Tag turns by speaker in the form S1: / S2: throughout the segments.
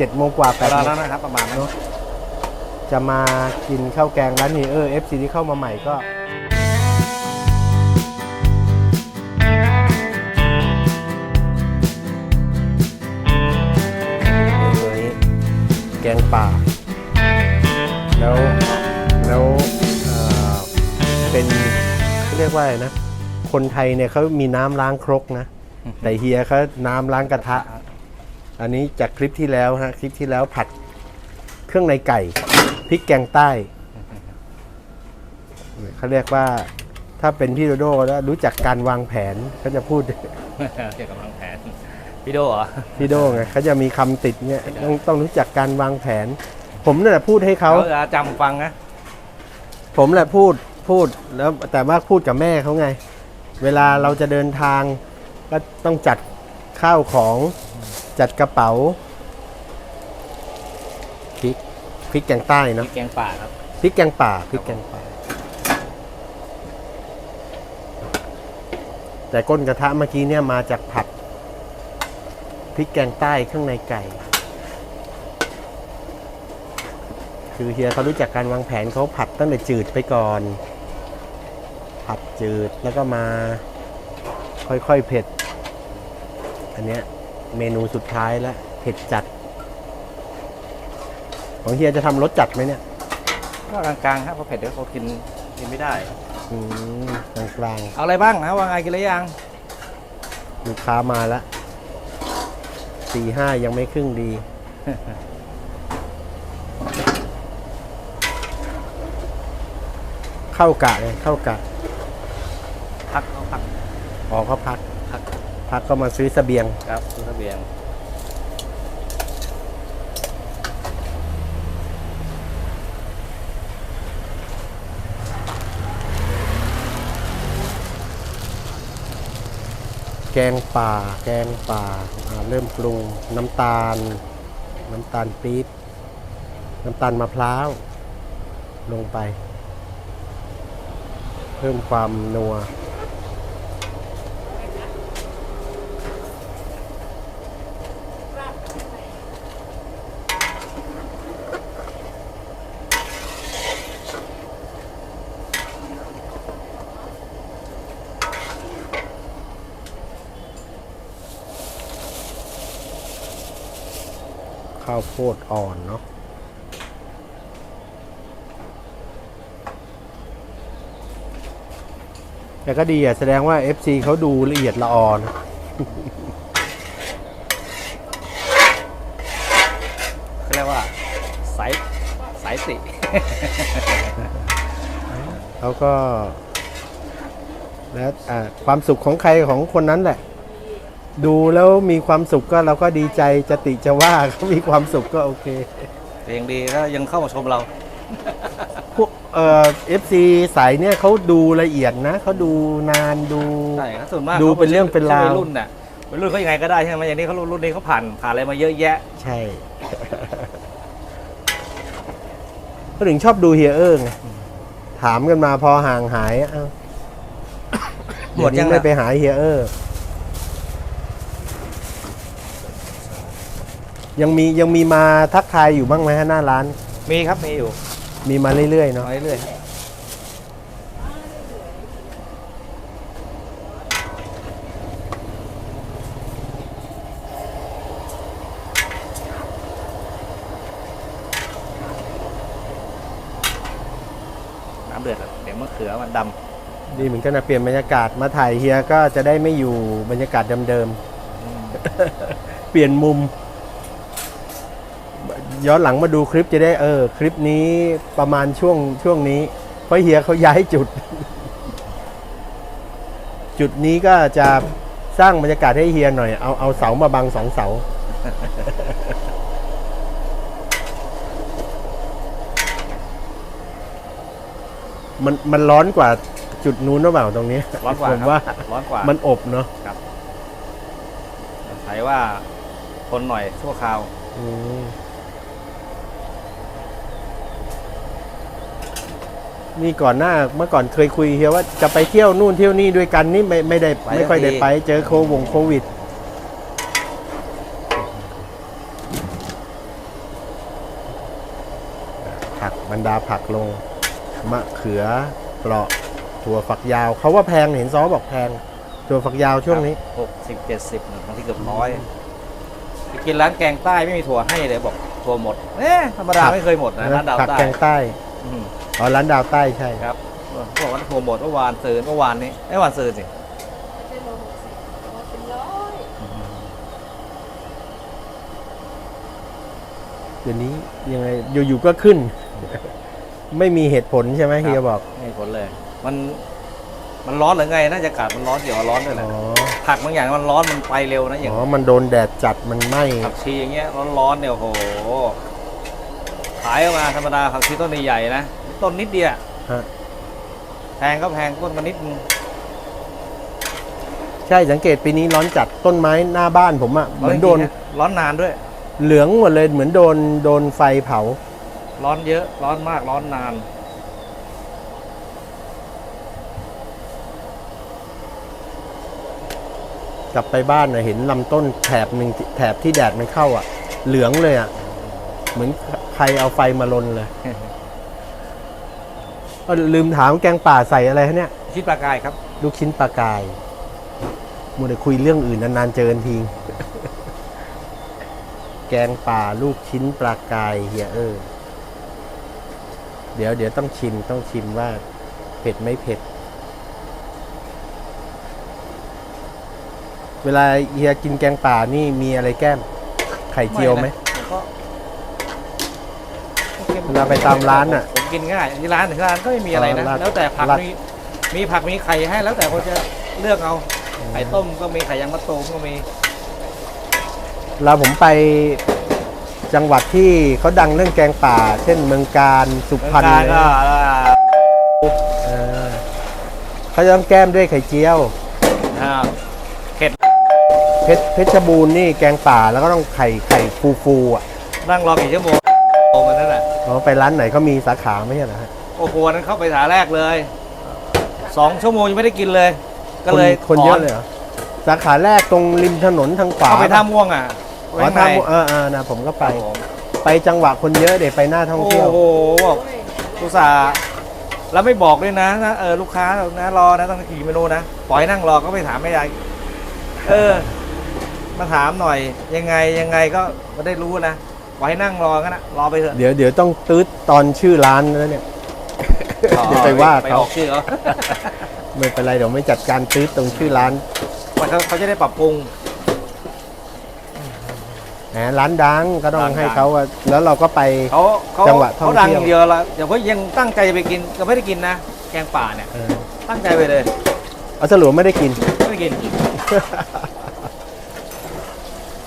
S1: เจ็ดโมงกว่าแป
S2: แต่
S1: ด
S2: ละ
S1: โมง
S2: นั้นนะครับประมาณนั้น
S1: จะมากินข้าวแกงร้านนี้เออเอฟซีที่เข้ามาใหม่ก็เมนูนี้แกงป่า แล้วแล้วเอ่อเป็นเขาเรียกว่าอะไรนะ คนไทยเนี่ยเขามีน้ำล้างครกนะ แต่เฮียเขาน้ำล้างกระทะ อันนี้จากคลิปที่แล้วฮะคลิปที่แล้วผัดเครื่องในไก่พริกแกงใต้เขาเรียกว่าถ้าเป็นพี่โดโดแล้วรู้จักการวางแผนเขาจะพูด
S2: เกี่ยวกับวางแผนพี่โดเหรอ
S1: พี่โดไงเขาจะมีคำติดเนี่ยต้องต้องรู้จักการวางแผน ผมนั่นแหละพูดให้เขา
S2: เขาจะจำฟังนะ
S1: ผมแหละพูดพูดแล้วแต่ว่าพูดกับแม่เขาไง เวลาเราจะเดินทางก็ต้องจัดข้าวของ จัดกระเป๋าพริกพริกแกงใต้
S2: มี
S1: เนาะ
S2: แกงป่าครับ
S1: พริกแกงป่าพริกแกงป่า แต่ก้นกระทะเมื่อกี้เนี่ยมาจากผัดพริกแกงใต้ข้างในไก่ คือเฮียเขารู้จักการวางแผนเขาผัดตั้งแต่จืดไปก่อน ผัดจืดแล้วก็มา ค่อยๆเผ็ด อันเนี้ย เมนูสุดท้ายแล้วเผ็ดจัด ของเฮียจะทำรสจัดไหมเนี่ย
S2: ก็กลางๆครับเพราะเผ็ดเดี๋ยวเขากินกินไม่ได้
S1: อืมกลาง
S2: เอาอะไรบ้างนะว่าไงกินหรือยัง
S1: ๆลูกค้ามาแล้วสี่ห้ายังไม่ครึ่งดี เข้ากะเลยเข้ากะ
S2: พักเอาพัก
S1: ออกเขาพัก
S2: พัก
S1: พักก็มาซื้อเสบียง
S2: ครับซื้อเสบียง
S1: แกงป่า แกงป่าอ่าเริ่มปรุงน้ำตาล น้ำตาลปี๊บน้ำตาลมะพร้าว ลงไป เพิ่มความนัว ข้าวโพดอ่อนเนาะแต่ก็ดีอะ แสดงว่า FC เขาดูละเอียดละออนะ
S2: เขาเรียกว่าสายสายติ
S1: เขาก็ แล้วอ่าความสุขของใครของคนนั้นแหละ ดูแล้วมีความสุขก็เราก็ดีใจจะติจะว่าเขามีความสุขก็โอเค
S2: เพลงดีแล้วยังเข้ามาชมเรา
S1: พวกเอ่อฟซีสายเนี่ยเขาดูละเอียดนะเขาดูนานดู
S2: ใช่ครับส่วนมาก
S1: ดูเป็นเรื่องเป็นราว
S2: วัยรุ่นน่ะวัยรุ่นเขายังไงก็ได้ใช่ไหมอย่างนี้เขารุ่นนี้เขาผ่านผ่านอะไรมาเยอะแยะ
S1: ใช่ก็ถึงชอบดูเฮียเอิงไงถามกันมาพอห่างหายเอ้า
S2: หมดยัง
S1: เยวนี้ไม่
S2: น่ะ
S1: ไปหาเฮียเออ ยังมียังมีมาทักทายอยู่บ้างไหมฮะหน้าร้าน
S2: มีครับมีอยู่
S1: มีมาเรื่อยๆเนาะ
S2: มาเรื่อยๆน้ำเดือดอะเดี๋ยวมะเขือมันด
S1: ดีเหมือนกันนะเปลี่ยนบรรยากาศมาถ่ายเฮียก็จะได้ไม่อยู่บรรยากาศเดิมๆเปลี่ยนมุม ย้อนหลังมาดูคลิปจะได้เออ คลิปนี้ประมาณช่วงช่วงนี้เพราะเฮียเขาย้ายจุด จุดนี้ก็จะสร้างบรรยากาศให้เฮียหน่อย เอาเอาเสามาบังสองเสา มันมันร้อนกว่าจุดนู้นหรือเปล่าตรงนี้
S2: ร้อนกว่า
S1: ผม
S2: ครับ
S1: ว่า
S2: ร้อนกว่า
S1: มันอบเนาะ
S2: ใช้ว่าทนหน่อยชั่วคราว
S1: อืม นี่ก่อนหน้าเมื่อก่อนเคยคุยเฮียว่าจะไปเที่ยวนู่นเที่ยวนี่ด้วยกันนี่ไม่ไม่ได้
S2: ไไม่
S1: ค่อยได้ไป เจอโควงโควิด ผักบรรดาผักลง มะเขือเปราะถั่วฝักยาว เขาว่าแพงเห็นซ้อบอกแพงถั่วฝักยาวช่วงนี้
S2: หกสิบเจ็ดสิบบางทีเกือบร้อยไปกินร้านแกงใต้ไม่มีถั่วให้เลยบอกถั่วหมดเอ๊ะธรรมดาไม่เคยหมดนะร้านดาวใต้
S1: แกงใต้
S2: อืม
S1: อ๋อร้านดาวใต้ใช่
S2: ครับเขาบอกว่าถั่วหมดเมื่อวานซืนเมื่อวานนี้ไอ้ยวันซืนสิ
S3: ได้โลหกสิบโลเป็นร้อย
S1: เดี๋ยวนี้ยังไงอยู่ๆก็ขึ้น ไม่มีเหตุผลใช่ไหมเฮียบอก
S2: ไม่มีผลเลย มันมันร้อนหรือไงน่าจะอากาศมันร้อนเกี่ยวกับร้อนด้วยแห
S1: อ๋
S2: ละ
S1: อ
S2: ผักบางอย่างมันร้อนมันไปเร็วนะอย่าง
S1: อ๋อมันโดนแดดจัดมันไหม้
S2: ผักชีอย่างเงี้ยร้อนๆเนี่ยโอ้โหขายออกมาธรรมดาผักชีต้นใหญ่ๆนะ ต้นนิดเดียว
S1: ฮะ
S2: แพงก็แพงต้นมานิดนึง
S1: ใช่สังเกตปีนี้ร้อนจัดต้นไม้หน้าบ้านผมอะเหมือนโดน
S2: ร้จริงๆะร้อนนานด้วย
S1: เหลืองหมดเลยเหมือนโดนโดนไฟเผา
S2: ร้อนเยอะร้อนมากร้อนนาน
S1: กลับไปบ้านนะเห็นลำต้นแถบหนึ่งแถบที่แดดมันเข้าอะเหลืองเลยอะเหมือนใครเอาไฟมาลนเลยเอ้อ ลืมถามแกงป่าใส่อะไรฮะเนี่ย
S2: ชิดปลากายครับ
S1: ลูกชิ้นปลากายมัวแต่คุยเรื่องอื่นนานๆเจอกันทีแกงป่าลูกชิ้นปลากายเฮียเออ เดี๋ยวเดี๋ยวต้องชิมต้องชิมว่า เผ็ดไม่เผ็ด เวลาเฮียกินแกงป่านี่มีอะไรแก้ม ไข่เจียวไหม
S2: นะผมก็
S1: เวลาไปตามร้านน่ะ
S2: ผม กินง่ายที่ร้านที่ร้านก็ไม่มีอะไรนะ
S1: ราด
S2: แล้วแต่ผัก
S1: ราด
S2: มีมีผักมีไข่ให้แล้วแต่คนจะเลือกเอาไข่ต้มก็มีไข่ยางมะตูมก็มี
S1: เราผมไปจังหวัดที่เขาดังเรื่องแกงป่า เช่นเมืองการสุพรรณ
S2: เมือง
S1: เลย
S2: กา
S1: นะ
S2: รก็
S1: เออเขาจะต้องแก้มด้วยไข่เจียว
S2: อ่า
S1: เพชรเพชรบูรณ์นี่แกงป่าแล้วก็ต้องไข่ไข่ฟูฟูๆอะ
S2: นั่งรอกี่ชั่วโมง
S1: อ๋อไปร้านไหนเขามีสาขาไม่ใช่เหรอฮะ
S2: โอ้โหวันนั้นเข้าไปถาแรกเลยสองชั่วโมงยังไม่ได้กินเลย ก็เลย
S1: คนคนเยอะเลยเหรอสาขาแรกตรงริมถนนทางขวา
S2: เข้าไปท่าม่วงอะ
S1: อ๋อท่าม่วงเออเออนะผมก็ไป
S2: ครับผม
S1: ไปจังหวะคนเยอะเดี๋ยวไปหน้าท่อง
S2: โอ้
S1: เที่ยว
S2: โหบอกอุตส่าห์แล้วไม่บอกด้วยนะนะเออลูกค้านะรอนะต้องกี่เมนูนะปล่อยนั่งรอก็ไปถามไม่ได้เออ มาถามหน่อยยังไงยังไงก็ไม่ได้รู้นะ ปล่อยให้นั่งรอกันนะรอไปเถอะ
S1: เดี๋ยวเดี๋ยวต้องตืดตอนชื่อร้านแล้วเนี่ยเดี๋ยวไปว่า
S2: ไป
S1: เขา
S2: ออกชื่อเขา
S1: ไม่เป็นไรเดี๋ยวไม่จัดการตืดตรงชื่อร้าน
S2: มันเขาเขาจะได้ปรับปรุง
S1: แหมร้านดังก็ต้อง
S2: ร้านดัง
S1: ให้เขาอะแล้วเราก็ไป
S2: เขาเขา
S1: จังหวะท่อง
S2: เขาดัง
S1: เที่
S2: อ
S1: ยว
S2: ย่างเดียวละเดี๋ยวเขายังตั้งใจจะไปกินก็ไม่ได้กินนะ แกงป่าเนี่ย
S1: เออ
S2: ตั้งใจไปเลย
S1: เอาสรุปไม่ได้กิน
S2: ไม่ได้กิน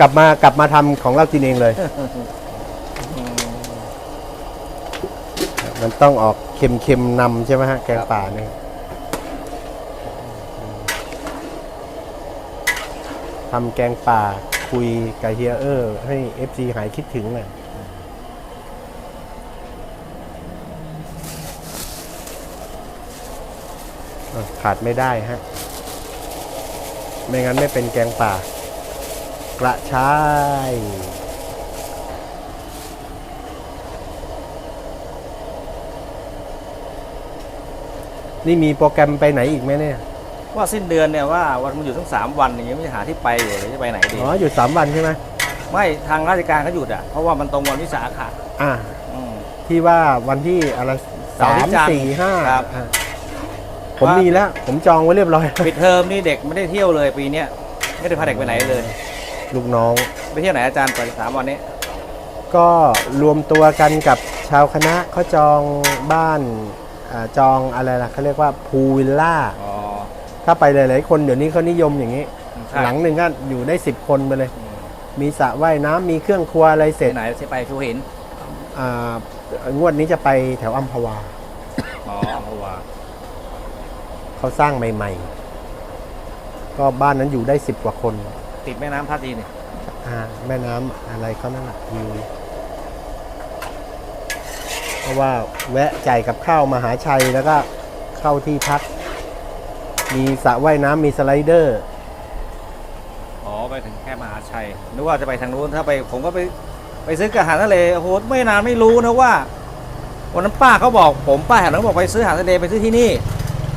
S1: กลับมากลับมาทำของเรากินเองเลย มันต้องออกเค็มๆนำใช่ไหมฮะ แกงป่าเนี่ยทำแกงป่าคุยกับเฮียเออร์ ให้ FC หายคิดถึงหน่อยอะขาดไม่ได้ฮะ ไม่งั้นไม่เป็นแกงป่า กระชาย นี่มีโปรแกรมไปไหนอีกไหมเนี่ย
S2: ว่าสิ้นเดือนเนี่ยว่าวันมันอยู่ทั้งสามวันอย่างเงี้ยไม่จะหาที่ไปอยู่เลยจะไปไหนดี
S1: อ๋อหยุดสามวันใช่ไหม
S2: ไม่ทางราชการเขาหยุดอะเพราะว่ามันตรงวันวิสาขะ
S1: อ่า
S2: อืม
S1: ที่ว่าวันที่อะไร
S2: เสาร์
S1: สา
S2: ที่
S1: ม
S2: จันทร์
S1: สี่ห้า
S2: ครับ
S1: อะผม
S2: ว่ามี
S1: มีแล้ว ผมจองไว้เรียบร้อย
S2: ปิดเทอมนี่เด็กไม่ได้เที่ยวเลยปีเนี้ยไม่ได้พาเด็กไปไหนเลย
S1: ลูกน้อง
S2: ไปเที่ยวไหนอาจารย์ไปสามวันนี้
S1: ก็รวมตัวกันกับชาวคณะเขาจองบ้านอาจองอะไรล่ะเขาเรียกว่าพูวิลล่า
S2: อ๋อ
S1: ถ้าไปหลายๆคนเดี๋ยวนี้เขานิยมอย่างนี้
S2: ใช่
S1: หลังหนึ่งก็อยู่ได้สิบคนไปเลย
S2: อืม
S1: มีสระว่ายน้ำมีเครื่องครัวอะไรเสร็จ
S2: ที่ไหนจะไปชูหิน
S1: อ่างวดนี้จะไปแถวอัมพวา
S2: อ๋อเพราะว่า
S1: เขาสร้างใหม่ ๆ ก็บ้านนั้นอยู่ได้สิบกว่าคน
S2: ติดแม่น้ำท่าจีนเนี่ย
S1: อ่าแม่น้ำอะไรเขานั่นแหละวิวเพราะว่าแวะจ่ายกับข้าวมหาชัยแล้วก็เข้าที่พัก มีสระว่ายน้ำมีสไลเดอร์
S2: อ๋อไปถึงแค่มหาชัยนึกว่าจะไปทางนู้นถ้าไปผมก็ไปไปซื้อกระหารทะเลโอ้โหไม่นานไม่รู้นะว่าวันนั้นป้าเขาบอกผมป้าแถวนั้นบอกไปซื้ออาหารทะเลไปซื้อที่นี่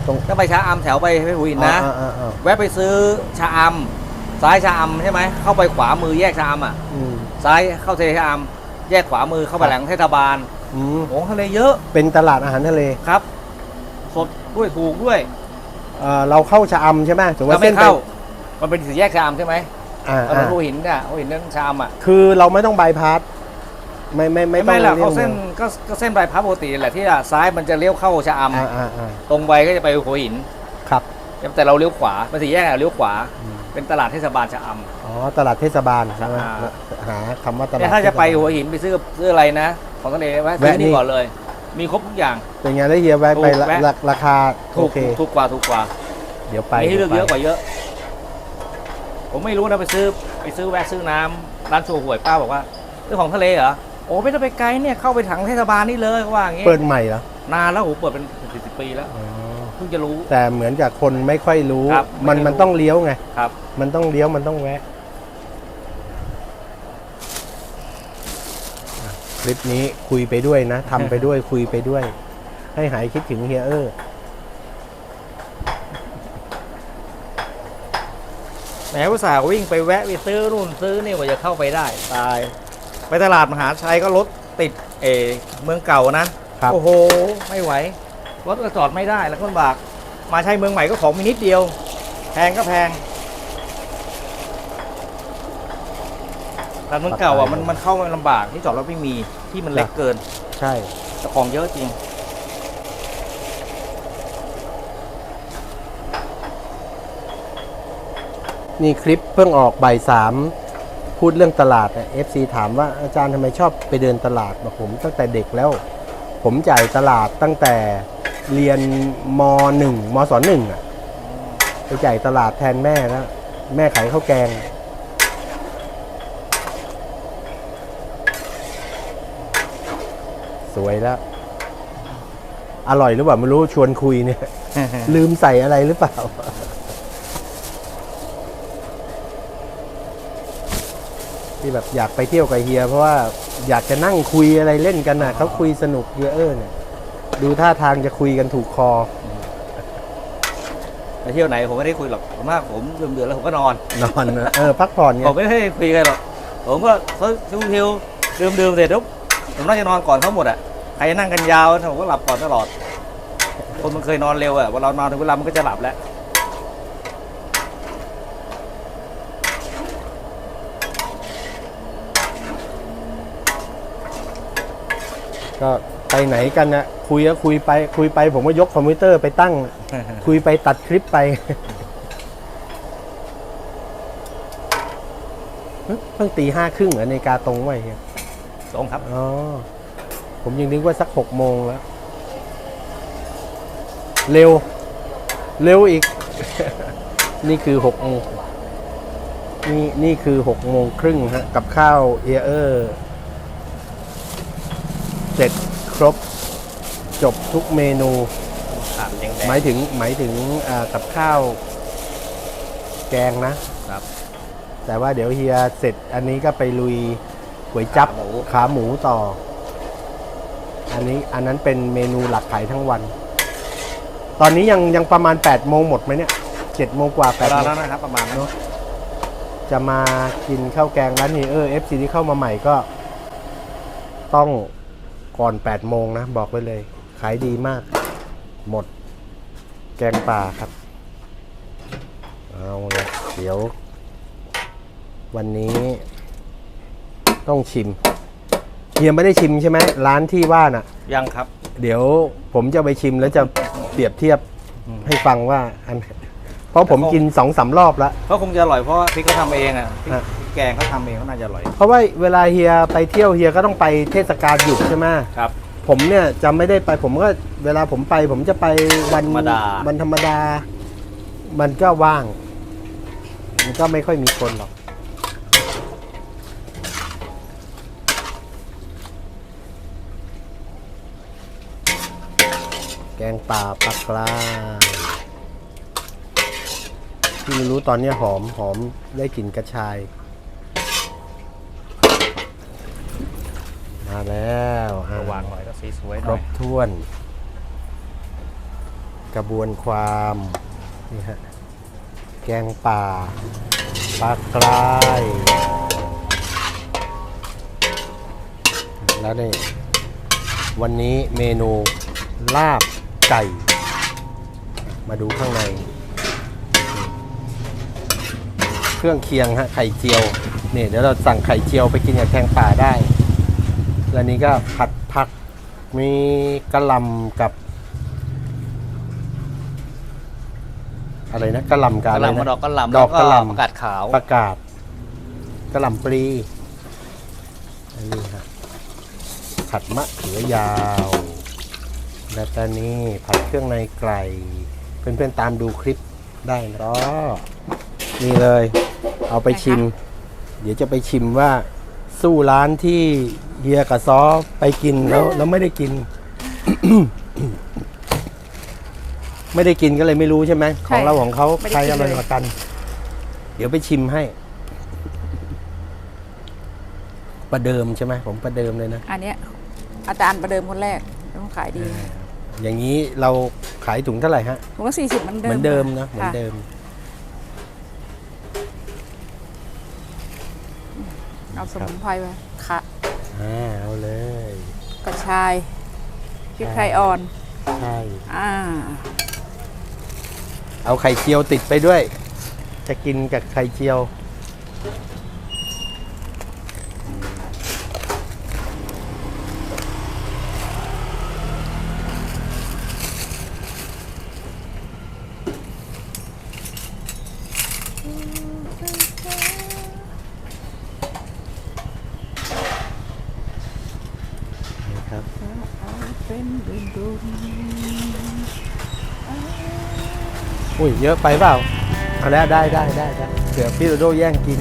S1: ตรง
S2: ก็ไปชาอำแถวไปไปหัวหินนะ
S1: อ่าอ่าอ่า
S2: แวะไปซื้อชาอำ ซ้ายชาอำใช่ไหมเข้าไปขวามือแยกชาอำอะ
S1: อืม
S2: ซ้ายเข้าทะเลชาอำแยกขวามือเข้าไปหลังเทศบาล
S1: อืม
S2: ของทะเลเยอะ
S1: เป็นตลาดอาหารทะเล
S2: ครับ สดด้วยถูกด้วย
S1: เอ่อเราเข้าชะอำใช่ไหมถือว่า
S2: เราไม่
S1: เส้นไป
S2: เข้า มันเป็นสี่แยกชาอำใช่ไหม
S1: อ่า
S2: ถนน
S1: อ่า
S2: หัวหินเนี่ยหัวหินนั่นชาอำอะ
S1: คือเราไม่ต้องบายพาสไม่ไม่ไม่
S2: ไม่
S1: ต้อง
S2: ไม่หรอก
S1: ลี่ย
S2: เขา
S1: ง
S2: เส้นก็ก็เส้นใบพัดปกติแหละที่ซ้ายมันจะเลี้ยวเข้าชาอ
S1: อ่าอ่าอ่าำ
S2: ตรงไปก็จะไปหัวหิน
S1: ครับ
S2: แต่เราเลี้ยวขวาเป็นสี่แยกอะเลี้ยวขวา
S1: อืม
S2: เป็นตลาดเทศบาลชะอำ
S1: อ๋อตลาดเทศบาลใช่ไหม
S2: อ่า
S1: หาคำว่าตลาด
S2: เนี่ยถ้าจะไป
S1: เทศบล
S2: หัวหินไปซื้อซื้ออะไรนะ ของทะเลแวะซื้อ
S1: แวะนี่
S2: นี่ก่อนเลย มีครบทุกอย่าง
S1: เป็นไงได้เฮียแวะไป
S2: ถูก
S1: ละ
S2: แวะ
S1: ราราคา
S2: ถู
S1: โอกเค
S2: ถูกกว่าถูกกว่า
S1: เดี๋ยวไป
S2: มีให้เลือกเย
S1: ดี๋
S2: อะ
S1: ว
S2: ก
S1: ไป
S2: ว่าเยอะ ผมไม่รู้นะไปซื้อไปซื้อแวะซื้อน้ำร้านโชห่วยป้าบอกว่าซื้อของทะเลเหรอโอ้ไม่ต้องไปไกลเนี่ยเข้าไปถังเทศบาลนี่เลยเขาว่าอย่างงี้
S1: เปิดใหม่เหรอนา
S2: นแล้วโหเปิดเป็นสิบสิบปีแล้ว
S1: อ๋อ
S2: เพิ่งจะรู้
S1: แต่เหมือนกับคนไม่ค่อยรู้
S2: ครับ
S1: มัน
S2: ไม่ค่อยรู้
S1: มันต้องเลี้ยวไง
S2: ครับ
S1: มันต้องเลี้ยวมันต้องแวะอะคลิปนี้คุยไปด้วยนะทำไปด้วย คุยไปด้วย ให้หายคิดถึงเฮียเออ
S2: แหมอุตส่าห์วิ่งไปแวะไปซื้อนู่นซื้อนี่กว่าจะเข้าไปได้ ตาย ไปตลาดมหาชัยก็รถติดเออเมืองเก่านะ ครับ โอ้โห ไม่ไหว รถก็จอดไม่ได้แล้วก็ลำบากมาใช้เมืองใหม่ก็ของมีนิดเดียว แพงก็แพงแต่เมืองเก่าอะมันมันเข้ามาลำบากที่จอดรถไม่มีที่มันเล็กเกิน
S1: ใช่
S2: แต่ของเยอะจริง
S1: นี่คลิปเพิ่งออกบ่ายสามพูดเรื่องตลาดเอฟซีถามว่าอาจารย์ทำไมชอบไปเดินตลาดบอกผมตั้งแต่เด็กแล้ว ผมจ่ายตลาดตั้งแต่ เรียนมหนึ่งมศหนึ่งอะไปจ่ายตลาดแทนแม่แล้วแม่ขายข้าวแกง สวยแล้ว อร่อยหรือเปล่าไม่รู้ชวนคุยเนี่ย ลืมใส่อะไรหรือเปล่า ที่แบบอยากไปเที่ยวกับเฮีย เพราะว่าอยากจะนั่งคุยอะไรเล่นกันน่ะเขาคุยสนุกเฮียเออเนี่ย ดูท่าทางจะคุยกันถูกคอ
S2: ไปเที่ยวไหนผมไม่ได้คุยหรอกผมมากผมเดือดๆแล้วผมก็นอน
S1: นอนนะเออพักผ่อนไง
S2: ผมไม่ได้คุยกันหรอก ผมก็ซิวทิวดื่มดื่มๆเสร็จปุ๊บผมน่าจะนอนก่อนเขาหมดอะใครนั่งกันยาวผมก็หลับก่อนตลอด คนมันเคยนอนเร็วอะเวลาเรานอนถึงเวลามันก็จะหลับแล้ว
S1: ก็ ไปไหนกันนะคุยก็คุยไป คุยไป ผมก็ยกคอมพิวเตอร์ไปตั้ง คุยไปตัดคลิปไปเฮ้ยเพิ่งตีห้าครึ่งเหรอในาฬิกาตรงไว้เฮีย
S2: ตรงครับ
S1: อ๋อ ผมยังนึกว่าสักหกโมงแล้ว เร็ว เร็วอีก นี่คือหกโมงนี่นี่คือหกโมงครึ่งฮะ กับข้าวเอเออร์เสร็จค รบจบทุกเมนู
S2: ขาดแดง
S1: หมายถึงหมายถึงอ่ากับข้าว แกงนะ
S2: ครับ
S1: แต่ว่าเดี๋ยวเฮียเสร็จอันนี้ก็ไปลุยก๋วยจับ
S2: ขาหมู
S1: ขาหมูต่อ อันนี้อันนั้นเป็นเมนูหลักขายทั้งวัน ตอนนี้ยังยังประมาณ8ปดโมงหมดไหมเนี่ยเจ็ดโมงกว่า
S2: ๆ
S1: แป
S2: เว
S1: ด
S2: ลา
S1: โมง
S2: นั้นนะครับประมาณนั้น
S1: จะมากินข้าวแกงร้านนี้เออเอฟซีที่เข้ามาใหม่ก็ ต้อง ก่อน8ปดโมงนะ บอกไว้เลย ขายดีมาก หมด แกงป่าครับ เอาละเดี๋ยว วันนี้ต้องชิมเฮียไม่ได้ชิมใช่ไหมร้านที่ว่าน่ะ
S2: ยังครับ
S1: เดี๋ยวผมจะไปชิมแล้วจะเปรียบเทียบให้ฟังว่าอัน เพราะผมกินสองสามรอบแล้ว
S2: เขาคงจะอร่อยเพราะว่าพริกเขาทำเองอะพริก
S1: ฮะ
S2: พริก แกงเขาทำเองเขาน่าจะอร่อย
S1: เพราะว่าเวลาเฮียไปเที่ยวเฮียก็ต้องไปเทศกาลหยุดใช่ไหม
S2: ครับ
S1: ผมเนี่ยจะไม่ได้ไปผมก็เวลาผมไป ผมจะไปวัน
S2: ธรรมดา
S1: วันธรรมดา มันก็ว่าง มันก็ไม่ค่อยมีคนหรอก แกงป่าปลากลาที่ไม่รู้ตอนเนี้ยหอมหอมได้กลิ่นกระชาย มา แล้วอะ
S2: หวานหน่อยก็สสีสวยห
S1: คร
S2: น่อย
S1: บถ้วน กระบวนความนี่ฮะแกงป่าปลากราย แล้วนี่วันนี้เมนูลาบไก่ มาดูข้างใน เครื่องเคียงฮะไข่เจียวนี่เดี๋ยวเราสั่งไข่เจียวไปกินกับแกงป่าได้ แล้วนี้ก็ผัดผัก มีกระหลำกับ อะไรนะกระหลำกับ
S2: ก
S1: อะ
S2: ระ
S1: ไร
S2: หล่ำ
S1: นะ
S2: ดอกกระหล่ำ
S1: ดอกกระหล่ำ
S2: แวประกาศขาว
S1: ประกาศกระหล่ำปลีอันนี้ฮะผัดมะเขือยาว แล้วก็นี่ผัดเครื่องในไก่เพื่อนๆตามดูคลิปได้นะก็นี่เลย เอาไปชิม เดี๋ยวจะไปชิมว่าสู้ร้านที่ เฮียกับซอไปกินแล้วแล้วไม่ได้กิน ไม่ได้กินก็เลยไม่รู้ใช่ไหมของเราของเขา
S3: ไม่
S1: ใคร
S3: ได้กิน
S1: อร่อย
S3: เลย
S1: กว่ากัน เดี๋ยวไปชิมให้ ประเดิมใช่ไหมผมประเดิมเลยนะ
S3: อันเนี้ยอาจารย์ประเดิมคนแรกต้องขายดี
S1: อย่างนี้เราขายถุงเท่าไหร่ฮะ
S3: ผมว่าสี่สิบเหมือน
S1: เห
S3: เดิม
S1: มือนเดิมนะ
S3: ค่
S1: เหมือนเดิม
S3: เอาสมุนไพรไปค่ะ
S1: อ่าเอาเลย
S3: กระชายพริกไทยอ่อน
S1: ใช่
S3: อ่า
S1: เอาไข่เจียวติดไปด้วย จะกินกับไข่เจียว นะครับอุ้ยเยอะไปเปล่าเอาแล้วได้ได้ได้ได้เดี๋ยวพี่โดโดแย่งกิน